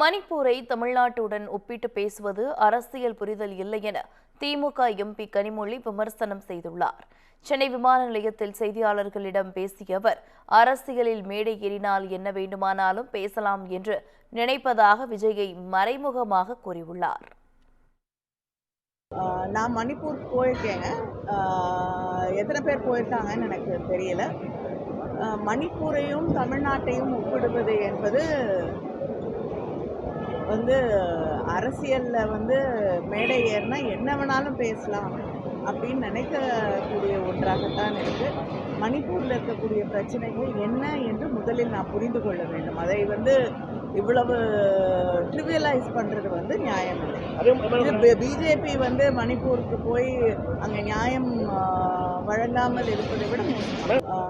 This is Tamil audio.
மணிப்பூரை தமிழ்நாட்டுடன் ஒப்பிட்டு பேசுவது அரசியல் புரிதல் இல்லை என திமுக எம்பி கனிமொழி விமர்சனம் செய்துள்ளார். சென்னை விமான நிலையத்தில் செய்தியாளர்களிடம் பேசிய அவர் அரசியலில் மேடை ஏறினால் என்ன வேண்டுமானாலும் பேசலாம் என்று நினைப்பதாக விஜயை மறைமுகமாக கூறியுள்ளார். நான் மணிப்பூர் போயிருக்கேங்க. எத்தனை பேர் போயிருக்காங்கன்னு எனக்கு தெரியல. மணிப்பூரையும் தமிழ்நாட்டையும் ஒப்பிடுவது என்பது வந்து அரசியலில் வந்து மேடை ஏறினா என்ன வேணாலும் பேசலாம் அப்படின்னு நினைக்கக்கூடிய ஒன்றாகத்தான் இருக்கு. மணிப்பூரில் இருக்கக்கூடிய பிரச்சனைகள் என்ன என்று முதலில் நான் புரிந்து கொள்ள வேண்டும். அதை வந்து இவ்வளவு ட்ரிவியலைஸ் பண்ணுறது வந்து நியாயம் இல்லை. பிஜேபி வந்து மணிப்பூருக்கு போய் அங்கே நியாயம் வழங்காமல் இருப்பதை விட மோசம்.